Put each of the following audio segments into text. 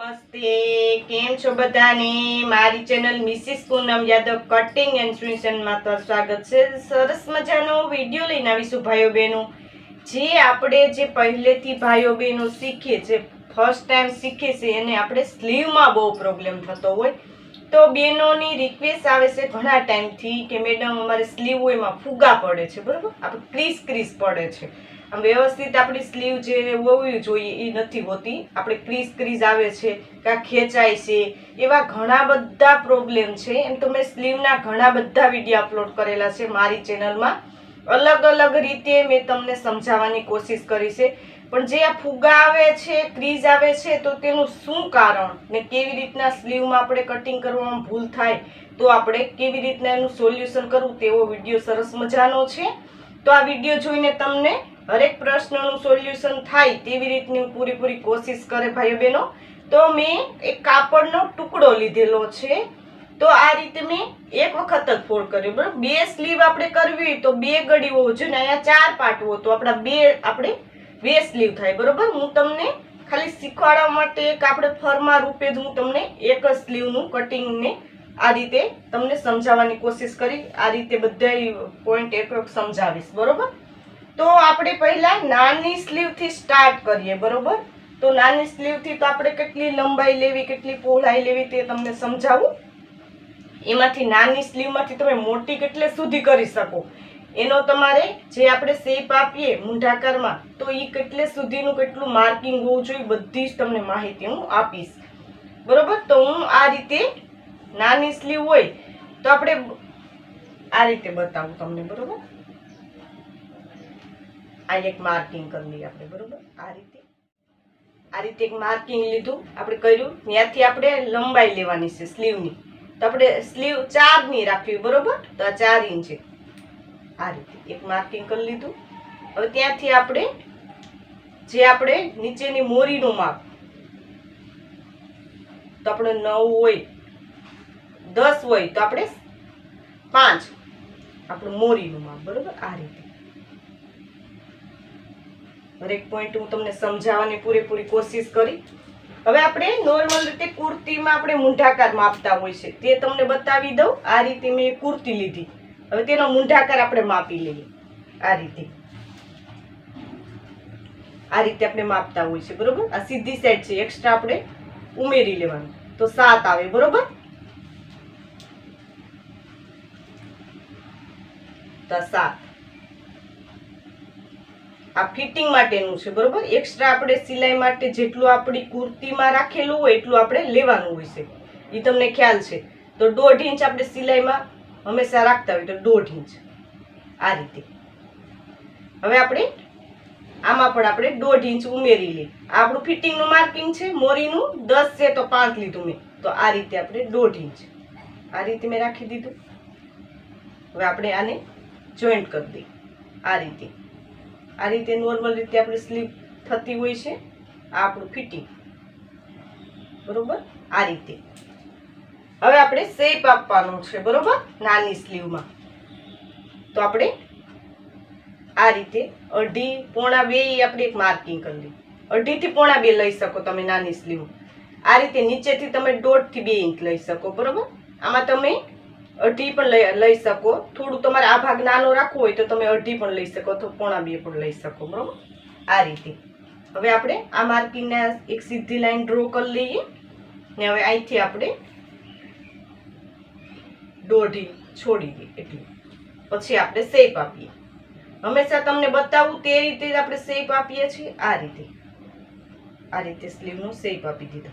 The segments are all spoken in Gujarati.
નમસ્તે, કેમ છો બધાને? મારી channel Mrs Poonam Yadav cutting and સ્વિશનમાં તો સ્વાગત છે. સરસ મજાનો વીડિયો લઈને આવીશું ભાઈઓ બહેનો જે આપણે જે પહેલેથી ભાઈઓ બહેનો શીખીએ જે ફર્સ્ટ ટાઈમ શીખીએ છે, એને આપણે સ્લીવમાં બહુ પ્રોબ્લેમ થતો હોય. તો બહેનોની રિક્વેસ્ટ આવે છે ઘણા ટાઈમથી કે મેડમ અમારે સ્લીવ એમાં ફુગા પડે છે, બરાબર? આપણે ક્રીસ ક્રીસ પડે છે. આમ વ્યવસ્થિત આપણી સ્લીવ જે હોવી જોઈએ એ નથી હોતી. આપણે ક્રીસ ક્રીઝ આવે છે, કાં ખેંચાય છે, એવા ઘણા બધા પ્રોબ્લેમ છે. એમ તો મેં સ્લીવના ઘણા બધા વીડિયો અપલોડ કરેલા છે મારી ચેનલમાં અલગ અલગ રીતે મેં તમને સમજાવવાની કોશિશ કરી છે. પણ જે આ ફુગા આવે છે, ક્રીઝ આવે છે, તો તેનું શું કારણ? ને કેવી રીતના સ્લીવમાં આપણે કટિંગ કરવામાં ભૂલ થાય, તો આપણે કેવી રીતના એનું સોલ્યુશન કરવું, તેવો વીડિયો સરસ મજાનો છે. તો આ વીડિયો જોઈને તમને હરેક પ્રશ્નનું સોલ્યુશન થાય તેવી રીતની પૂરેપૂરી કોશિશ કરે ભાઈઓ બહેનો. તો મેં એક કાપડનો ટુકડો લીધેલો છે. તો આ રીતે મેં એક વખત જ ફોલ્ડ કર્યો. બરાબર? બે સ્લીવ આપણે કરવી તો બે ગડી હોવું ને, અહીંયા ચાર પાટવો તો આપણા બે, આપણે બે સ્લીવ થાય, બરોબર? હું તમને ખાલી શીખવાડવા માટે એક આપણે ફરમા રૂપે જ હું તમને એક જ સ્લીવનું કટિંગને આ રીતે તમને સમજાવવાની કોશિશ કરી, આ રીતે બધા પોઈન્ટ એક સમજાવીશ, બરોબર? તો આપણે પહેલાં નાની સ્લીવથી સ્ટાર્ટ કરીએ, બરોબર? તો નાની સ્લીવથી તો આપણે કેટલી લંબાઈ લેવી, કેટલી પહોળાઈ લેવી તે તમને સમજાવું. એમાંથી નાની સ્લીવમાંથી તમે મોટી કેટલે સુધી કરી શકો. એનો તમારે જે આપણે શેપ આપીએ મૂંઢાકારમાં, તો એ કેટલે સુધીનું કેટલું માર્કિંગ હોવું જોઈએ બધી જ તમને માહિતી હું આપીશ. બરોબર? તો હું આ રીતે નાની સ્લીવ હોય, તો આપણે આ રીતે બતાવું તમને, બરોબર? આ એક માર્કિંગ કરી લઈએ આપણે, બરોબર? આ રીતે આ રીતે એક માર્કિંગ લીધું, આપણે કર્યું, ત્યાંથી આપણે લંબાઈ લેવાની છે સ્લીવની તો આપણે સ્લીવ ચારની રાખવી, બરોબર? તો આ ચાર ઇંચ છે. આ રીતે એક માર્કિંગ કરી લીધું. હવે ત્યાંથી આપણે જે આપણે નીચેની મોરીનું માપ, તો આપણે નવ હોય, દસ હોય, તો આપણે પાંચ આપણું મોરીનું માપ, બરોબર? આ રીતે. દરેક પોઈન્ટ હું તમને સમજાવવાની પૂરેપૂરી કોશિશ કરી. હવે આપણે નોર્મલ રીતે કુર્તીમાં આપણે મૂંઢાકાર માપતા હોય છે. તે તમને બતાવી દઉં. આ રીતે મેં કુર્તી લીધી. હવે તેનો મૂંઢાકાર આપણે માપી લઈએ. આ રીતે. આ રીતે આપણે માપતા હોય છે, બરોબર? આ સીધી સાઈડ છે એક્સ્ટ્રા આપણે ઉમેરી લેવાનું. તો સાત આવે, બરોબર? સાત. આ ફિટિંગ માટેનું છે, બરોબર? એક્સ્ટ્રા આપણે સિલાઈ માટે જેટલું આપણી કુર્તીમાં રાખેલું હોય એટલું આપણે લેવાનું હોય છે. એ તમને ખ્યાલ છે. તો દોઢ ઇંચ આપણે સિલાઈમાં હંમેશા રાખતા હોય તો દોઢ ઇંચ. આ રીતે. હવે આપણે આમાં પણ આપણે દોઢ ઇંચ ઉમેરી લઈએ. આપણું ફિટિંગનું માર્કિંગ છે, મોરીનું દસ છે તો પાંચ લીધું મેં. તો આ રીતે આપણે દોઢ ઇંચ. આ રીતે મેં રાખી દીધું. હવે આપણે આને જોઈન્ટ કરી દઈએ. આ રીતે. આ રીતે નોર્મલ રીતે આપણે સ્લીપ થતી હોય છે. આ આપણું ફિટિંગ બરાબર? આ રીતે. હવે આપણે શેપ આપવાનું છે, બરોબર? નાની સ્લીવમાં. તો આપણે આ રીતે અઢી પોણા બે આપણે એક માર્કિંગ કરી લઈએ અઢીથી પોણા બે લઈ શકો તમે નાની સ્લીવ. આ રીતે નીચેથી તમે દોઢથી બે ઇંચ લઈ શકો, બરોબર? આમાં તમે અઢી પણ લઈ શકો. થોડું તમારે આ ભાગ નાનો રાખવો હોય તો તમે અઢી પણ લઈ શકો તો પોણા બે પણ લઈ શકો, બરોબર? આ રીતે. હવે આપણે આ માર્કિંગને એક સીધી લાઈન ડ્રો કરી લઈએ. ને હવે અહીંથી આપણે દોઢી છોડી દે એટલી. પછી આપણે શેપ આપીએ. હંમેશા તમને બતાવું તે રીતે જ આપણે શેપ આપીએ છીએ આ રીતે. આ રીતે સ્લીવનો શેપ આપી દીધો.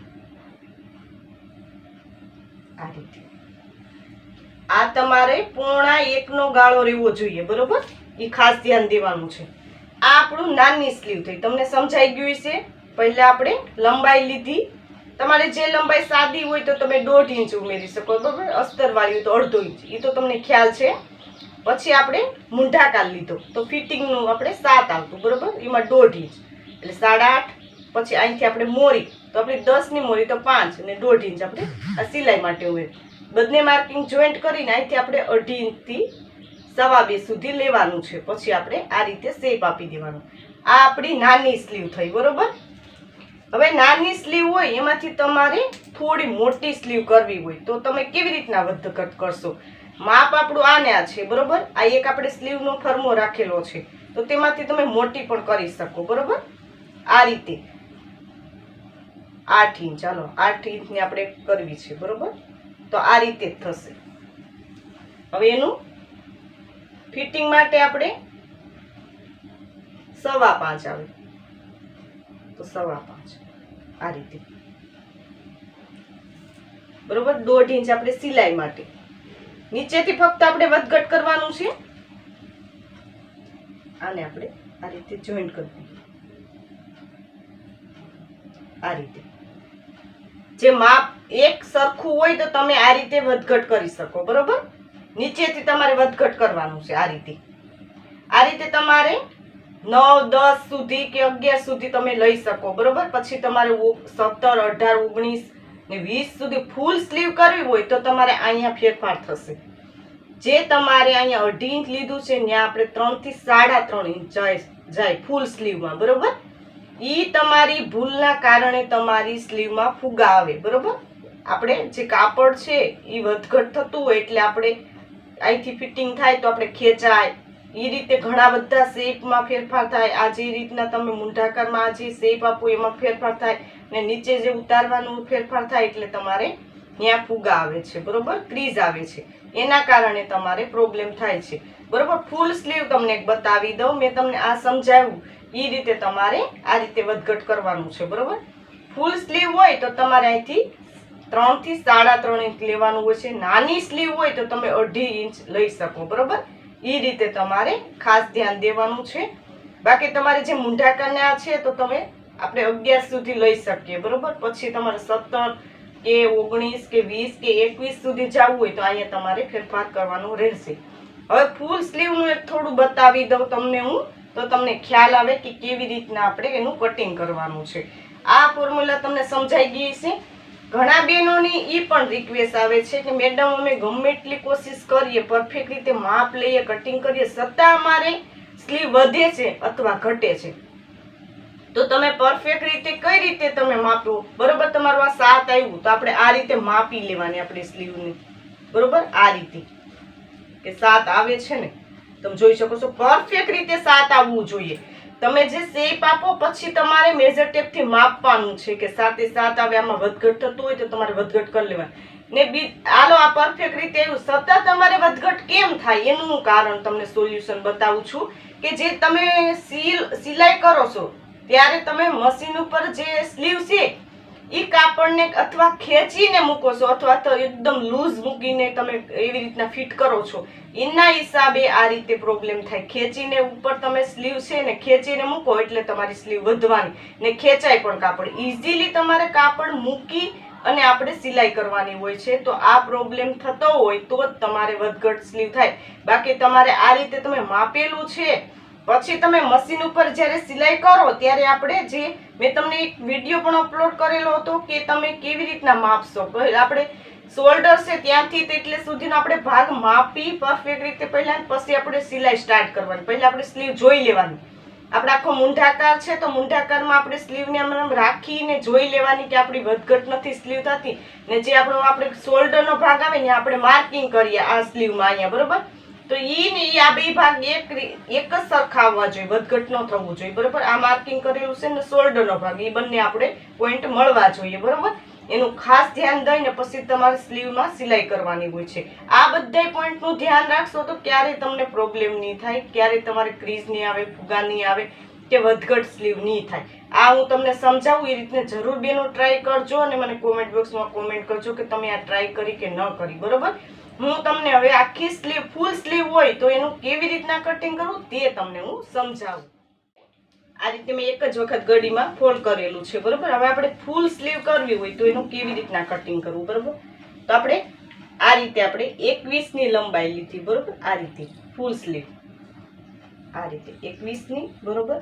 આ રીતે. આ તમારે પૂર્ણા એકનો ગાળો રહેવો જોઈએ, બરોબર? એ ખાસ ધ્યાન દેવાનું છે. આ આપણું નાની સ્લીવ થઈ. તમને સમજાઈ ગયું છે પહેલાં આપણે લંબાઈ લીધી તમારે જે લંબાઈ સાદી હોય તો તમે દોઢ ઇંચ ઉમેરી શકો, બરાબર? અસ્તરવાળી તો અડધો ઇંચ. એ તો તમને ખ્યાલ છે. પછી આપણે મૂંઢાકાર લીધો. તો ફિટિંગનું આપણે સાત આવતું, બરાબર? એમાં દોઢ ઇંચ. એટલે સાડા આઠ, પછી અહીંથી આપણે મોરી. તો આપણે દસની મોરી તો પાંચ અને દોઢ ઇંચ આપણે આ સિલાઈ માટે ઉમેરી. બંને માર્કિંગ જોઈન્ટ કરીને અહીંથી આપણે અઢી ઇંચથી સવા બે સુધી લેવાનું છે. પછી આપણે આ રીતે શેપ આપી દેવાનું. આ આપણી નાની સ્લીવ થઈ, બરોબર? હવે નાની સ્લીવ હોય, એમાંથી તમારે થોડી મોટી સ્લીવ કરવી હોય, તો તમે કેવી રીતના વધઘટ કરશો? માપ આપણું આને આ છે, બરોબર? આ એક આપણે સ્લીવનો ફરમો રાખેલો છે, તો તેમાંથી તમે મોટી પણ કરી શકો, બરોબર? આ રીતે. આઠ ઇંચ, ચાલો, આઠ ઇંચની આપણે કરવી છે, બરોબર? તો આ રીતે જ થશે. હવે એનું ફિટિંગ માટે આપણે સવા પાંચ આવે. તો સવા પાંચ. આ રીતે. બરોબર, દોઢ ઇંચ આપણે સિલાઈ માટે. નીચેથી ફક્ત આપણે વધઘટ કરવાનું છે. આને આપણે આ રીતે જોઈન્ટ કરવું આ રીતે. જે માપ એક સરખું હોય તો તમે આ રીતે વધઘટ કરી શકો, બરોબર? નીચેથી તમારે વધઘટ કરવાનું છે આ રીતે. આ રીતે તમારે નવ, દસ સુધી કે અગિયાર સુધી તમે લઈ શકો, બરોબર? પછી તમારે સત્તર, અઢાર, ઓગણીસ ને વીસ સુધી ફૂલ સ્લીવ કરવી હોય તો તમારે અહીંયા ફેરફાર થશે. જે તમારે અહીંયા અઢી ઇંચ લીધું છે, ત્યાં આપણે ત્રણથી સાડા ત્રણ ઇંચ જાય જાય ફૂલ સ્લીવમાં બરોબર? એ તમારી ભૂલના કારણે તમારી સ્લીવમાં ફુગા આવે, બરોબર? આપણે જે કાપડ છે એ વધઘટ થતું હોય એટલે આપણે અહીંથી ફિટિંગ થાય તો આપણે ખેંચાય એ રીતે ઘણા બધા શેપમાં ફેરફાર થાય. આ જે રીતના તમે મૂંઢાકારમાં જે શેપ આપો એમાં ફેરફાર થાય ને નીચે જે ઉતારવાનું ફેરફાર થાય એટલે તમારે ત્યાં ફુગા આવે છે, બરોબર? ક્રીઝ આવે છે. એના કારણે તમારે પ્રોબ્લેમ થાય છે. બરોબર? ફૂલ સ્લીવ તમને બતાવી દઉં. મેં તમને આ સમજાવ્યું. એ રીતે તમારે આ રીતે વધઘટ કરવાનું છે, બરોબર? ફૂલ સ્લીવ હોય તો તમારે અહીંથી ત્રણથી સાડા ત્રણ ઇંચ લેવાનું હોય છે. નાની સ્લીવ હોય તો તમે અઢી ઇંચ લઈ શકો, બરોબર? એ રીતે તમારે ખાસ ધ્યાન દેવાનું છે. બાકી તમારે જે મૂંઢાકાના છે તો તમે આપણે અગિયાર સુધી લઈ શકીએ, બરોબર? પછી તમારે સત્તર કે ઓગણીસ કે વીસ કે એકવીસ સુધી જવું હોય તો અહીંયા તમારે ફેરફાર કરવાનો રહેશે. હવે ફૂલ સ્લીવનું એક થોડું બતાવી દઉં તમને હું, તો તમને ખ્યાલ આવે કે કેવી રીતના આપણે એનું કટિંગ કરવાનું છે. આ ફોર્મ્યુલા તમને સમજાઈ ગઈ છે ઘણા બહેનોની એ પણ રિક્વેસ્ટ આવે છે કે, મેડમ, અમે ગમે એટલી કોશિશ કરીએ પરફેક્ટ રીતે માપ લઈએ કટિંગ કરીએ છતાં અમારે સ્લીવ વધે છે અથવા ઘટે છે. તો તમે પરફેક્ટ રીતે કઈ રીતે તમે માપો? બરોબર, તમારું આ સાત આવ્યું, તો આપણે આ રીતે માપી લેવાની આપણી સ્લીવની બરોબર? આ રીતે. કે સાત આવે છે ને? તમે જોઈ શકો છો પરફેક્ટ રીતે સાત આવવું જોઈએ. તમે જે શેપ આપો, પછી તમારે મેજર ટેપથી માપવાનું છે કે સાતે સાત આવે, આમાં વધઘટ થતું હોય તો તમારે વધઘટ કરી લેવાનું. ને બી આલો આ પરફેક્ટ રીતે એવું સતત તમારે વધઘટ કેમ થાય એનું કારણ તમને સોલ્યુશન બતાવું છું કે જે તમે સીલ સિલાઈ કરો છો, ત્યારે તમે મશીન ઉપર જે સ્લીવ છે એ કાપડને અથવા ખેંચીને મૂકો છો અથવા તો એકદમ લૂઝ મૂકીને તમે એવી રીતના ફિટ કરો છો. એના હિસાબે આ રીતે પ્રોબ્લેમ થાય. ખેંચીને ઉપર તમે સ્લીવ છે ને ખેંચીને મૂકો એટલે તમારી સ્લીવ વધવાની. ને ખેંચાય પણ કાપડ. ઇઝીલી તમારે કાપડ મૂકી અને આપણે સિલાઈ કરવાની હોય છે. તો આ પ્રોબ્લેમ થતો હોય તો જ તમારે વધઘટ સ્લીવ થાય. બાકી તમારે આ રીતે તમે માપેલું છે પછી તમે મશીન ઉપર જ્યારે સિલાઈ કરો, ત્યારે આપણે જે મેં તમને એક વીડિયો પણ અપલોડ કરેલો હતો કે તમે કેવી રીતના માપશો? આપણે શોલ્ડર છે ત્યાંથી તેટલે સુધીનો આપણે ભાગ માપી પરફેક્ટ રીતે પહેલાં પછી આપણે સિલાઈ સ્ટાર્ટ કરવાની. પહેલાં આપણે સ્લીવ જોઈ લેવાની. આપણે આખો મૂંઢાકાર છે તો મૂંઢાકારમાં આપણે સ્લીવને આમ રાખીને જોઈ લેવાની કે આપણી વધઘટ નથી સ્લીવ થતી ને જે આપણો આપણે શોલ્ડરનો ભાગ આવે ને આપણે માર્કિંગ કરીએ આ સ્લીવમાં અહીંયા, બરોબર? તો ઈ ને ઈ આ બે ભાગ એક એક જ સરખા આવવા જોઈએ વધઘટ ન થવું જોઈએ, બરોબર? આ માર્કિંગ કરેલું છે ને શોલ્ડરનો ભાગ એ બંને આપણે પોઈન્ટ મળવા જોઈએ, બરોબર? એનું ખાસ ધ્યાન દઈને પછી તમારે સ્લીવમાં સિલાઈ કરવાની હોય છે. આ બધા પોઈન્ટનું ધ્યાન રાખશો તો ક્યારેય તમને પ્રોબ્લેમ નહીં થાય, ક્યારેય તમારે ક્રીઝ નહીં આવે, ફુગા નહીં આવે કે વધઘટ સ્લીવ નહીં થાય. આ હું તમને સમજાવું એ રીતને જરૂર બેનો ટ્રાય કરજો અને મને કોમેન્ટ બોક્સમાં કોમેન્ટ કરજો કે તમે આ ટ્રાય કરી કે ન કરી, બરોબર? હું તમને હવે આખી સ્લીવ ફૂલ સ્લીવ હોય તો એનું કેવી રીતના કટિંગ કરવું તે તમને હું સમજાવું. આ રીતે મેં એક જ વખત ગળીમાં ફોલ્ડ કરેલું છે, બરોબર? હવે આપણે ફૂલ સ્લીવ કરવી હોય તો એનું કેવી રીતના કટિંગ કરવું, બરોબર? તો આપણે આ રીતે આપણે એકવીસની લંબાઈ લીધી, બરોબર? આ રીતે ફૂલ સ્લીવ. આ રીતે, એકવીસની, બરોબર?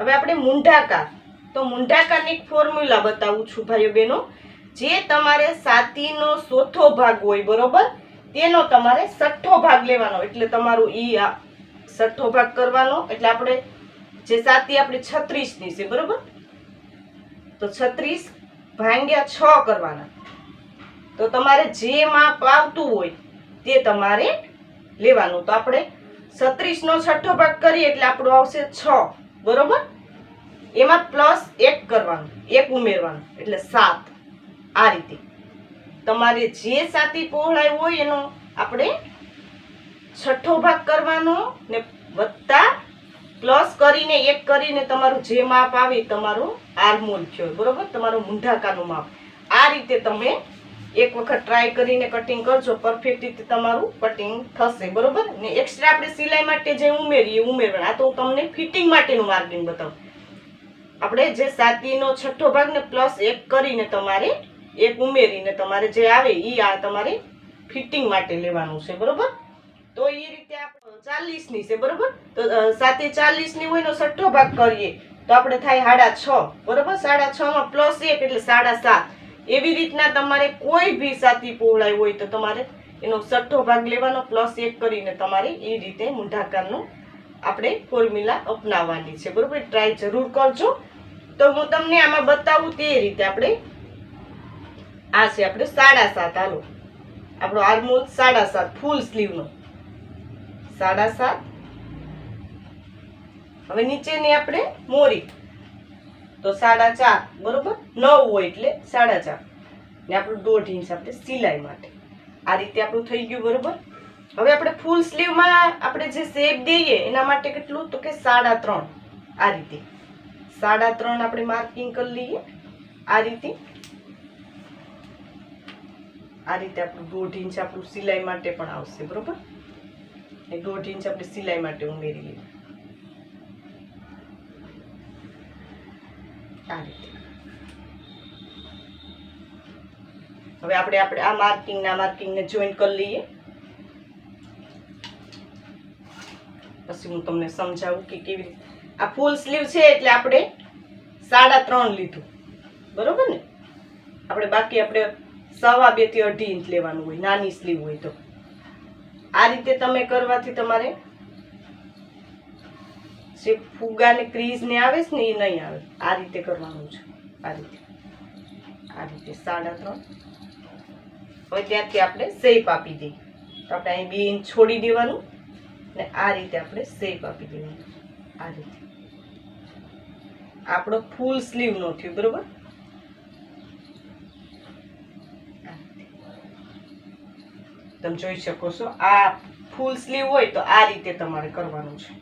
હવે આપણે મૂંઢાકાર. તો મૂંઢાકારની એક ફોર્મ્યુલા બતાવું છું, ભાઈઓ બહેનો. જે તમારે સાતીનો ચોથો ભાગ હોય, બરોબર? તેનો તમારે છઠ્ઠો ભાગ લેવાનો. એટલે તમારું ઈ છઠ્ઠો ભાગ કરવાનો. એટલે આપણે જે સાતી આપણી છત્રીસની છે, બરોબર? તો છત્રીસ ભાંગ્યા છ કરવાના. તો તમારે જે માપ આવતું હોય, તે તમારે લેવાનું. તો આપણે છત્રીસનો છઠ્ઠો ભાગ કરીએ, એટલે આપણું આવશે છ. બરોબર? એમાં પ્લસ એક કરવાનું, એક ઉમેરવાનું. એટલે સાત. આ રીતે. તમારે જે સાતી પહોળાઈ હોય એનો આપણે છઠ્ઠો ભાગ કરવાનો ને વત્તા પ્લસ કરીને એક કરીને તમારું જે માપ આવે તમારું આર્મોલ થયો બરોબર? તમારું મૂંઢાકાનું માપ. આ રીતે તમે એક વખત ટ્રાય કરીને કટિંગ કરજો પરફેક્ટ રીતે તમારું કટિંગ થશે, બરોબર? ને એક્સ્ટ્રા આપણે સિલાઈ માટે જે ઉમેરીએ ઉમેરવાનું. આ તો હું તમને ફિટિંગ માટેનું માર્કિંગ બતાવું. આપણે જે સાતીનો છઠ્ઠો ભાગ ને પ્લસ એક કરીને તમારે એક ઉમેરીને તમારે જે આવે એ આ તમારે ફિટિંગ માટે લેવાનું છે, બરોબર? તો એ રીતે આપણે ચાલીસની છે, બરોબર? તો સાથે ચાલીસની હોય એનો છઠ્ઠો ભાગ કરીએ, તો આપણે થાય સાડા છ, બરોબર? સાડા છમાં પ્લસ એક એટલે સાડા સાત. એવી રીતના તમારે કોઈ ભી સાથી પહોળાઈ હોય તો તમારે એનો છઠ્ઠો ભાગ લેવાનો પ્લસ એક કરીને તમારે એ રીતે મૂંઢાકારનું આપણે ફોર્મ્યુલા અપનાવવાની છે, બરોબર? ટ્રાય જરૂર કરજો. તો હું તમને આમાં બતાવું તે રીતે આપણે આ છે આપણે સાડા સાત હાલો આપણો આર્મોલ સાડા સાત ફૂલ સ્લીવનો સાડા સાત. હવે નીચેની આપણે મોરી. તો સાડા ચાર, બરોબર? નવ હોય એટલે સાડા ચાર. ને આપણું દોઢ ઇંચ આપણે સિલાઈ માટે. આ રીતે આપણું થઈ ગયું, બરોબર? હવે આપણે ફૂલ સ્લીવમાં આપણે જે શેપ દઈએ, એના માટે કેટલું? તો કે સાડા ત્રણ. આ રીતે. સાડા ત્રણ આપણે માર્કિંગ કરી લઈએ. આ રીતે. આ રીતે આપણું દોઢ ઇંચ આપણું સિલાઈ માટે પણ આવશે, બરોબર? એ દોઢ ઇંચ આપણે સિલાઈ માટે ઉમેરી લઈએ. આ રીતે. હવે આપણે આપણે આ માર્કિંગ ના માર્કિંગ ને જોઈન કરી લઈએ. પછી હું તમને સમજાવું કે કેવી રીતે. આ ફૂલ સ્લીવ છે એટલે આપણે સાડા ત્રણ લીધું. બરોબર ને? આપણે બાકી આપણે સવા બેથી અઢી ઇંચ લેવાનું હોય, નાની સ્લીવ હોય તો. આ રીતે તમે કરવાથી તમારે જે ફુગા ને ક્રીઝ ને આવે છે ને એ નહીં આવે. આ રીતે કરવાનું છે. આ રીતે. આ રીતે સાડા ત્રણ. હવે ત્યાંથી આપણે શેપ આપી દઈએ. તો આપણે અહીં બે ઇંચ છોડી દેવાનું ને આ રીતે આપણે શેપ આપી દેવાનું. આ રીતે. આપણો ફૂલ સ્લીવ નો થયું, બરોબર? તમે જોઈ શકો છો. આ ફૂલ સ્લીવ હોય તો આ રીતે તમારે કરવાનું છે.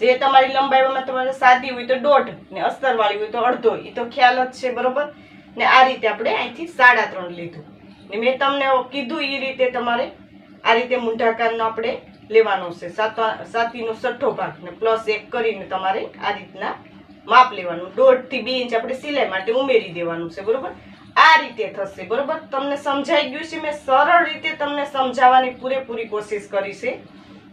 જે તમારી લંબાઈમાં તમારે સાદી હોય તો દોઢ ને અસ્તરવાળી હોય તો અડધો એ તો ખ્યાલ જ છે, બરોબર? ને આ રીતે આપણે અહીંથી સાડા ત્રણ લીધું. ને મેં તમને કીધું એ રીતે તમારે આ રીતે મૂંઢાકારનો આપણે લેવાનો છે. સાતવા સાતીનો છઠ્ઠો ભાગ ને પ્લસ એક કરીને તમારે આ રીતના માપ લેવાનું. દોઢથી બે ઇંચ આપણે સિલાઈ માટે ઉમેરી દેવાનું છે, બરોબર? આ રીતે થશે, બરોબર? તમને સમજાઈ ગયું છે? મેં સરળ રીતે તમને સમજાવવાની પૂરેપૂરી કોશિશ કરી છે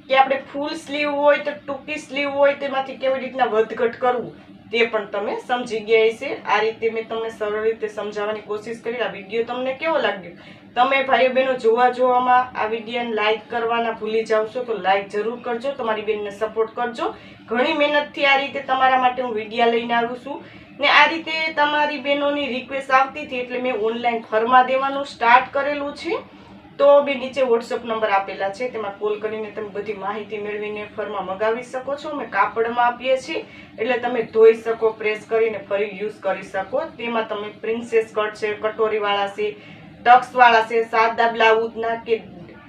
કે આપણે ફૂલ સ્લીવ હોય તો ટૂંકી સ્લીવ હોય, તેમાંથી કેવી રીતના વધઘટ કરવું, તે પણ તમે સમજી ગયા છે આ રીતે મેં તમને સરળ રીતે સમજાવવાની કોશિશ કરી. આ વીડિયો તમને કેવો લાગ્યો? તમે ભાઈઓ બહેનો જોવા જોવામાં આ વિડીયોને લાઇક કરવાના ભૂલી જાવ છો તો લાઈક જરૂર કરજો. તમારી બેનને સપોર્ટ કરજો. ઘણી મહેનતથી આ રીતે તમારા માટે હું વિડીયા લઈને આવું છું. ને આ રીતે તમારી બહેનોની રિક્વેસ્ટ આવતી હતી એટલે મેં ઓનલાઈન ફરમા દેવાનું સ્ટાર્ટ કરેલું છે. તો બી નીચે વોટ્સઅપ નંબર આપેલા છે, તેમાં કોલ કરીને તમે બધી માહિતી મેળવીને ફરમાં મગાવી શકો છો. અમે કાપડમાં આપીએ છીએ, એટલે તમે ધોઈ શકો પ્રેસ કરીને ફરી યુઝ કરી શકો. તેમાં તમે પ્રિન્સેસ કટ છે, કટોરીવાળા છે ટક્સવાળા છે, સાદા બ્લાઉઝના કે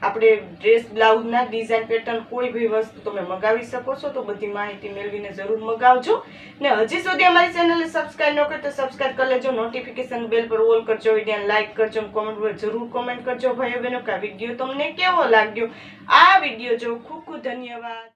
આપણે ડ્રેસ બ્લાઉઝના ડિઝાઇન પેટર્ન કોઈ બી વસ્તુ તમે મગાવી શકો છો, તો બધી માહિતી મેળવીને જરૂર મગાવજો. ને હજી સુધી અમારી ચેનલને સબસ્ક્રાઈબ ન કરો તો સબસ્ક્રાઈબ કરી લેજો. નોટિફિકેશન બેલ પર ઓલ કરજો વીડિયો લાઈક કરજો કોમેન્ટ પર જરૂર કોમેન્ટ કરજો. ભાઈઓ બહેનો, કે આ વીડિયો તમને કેવો લાગ્યો? આ વીડિયો જો ખૂબ ખૂબ ધન્યવાદ.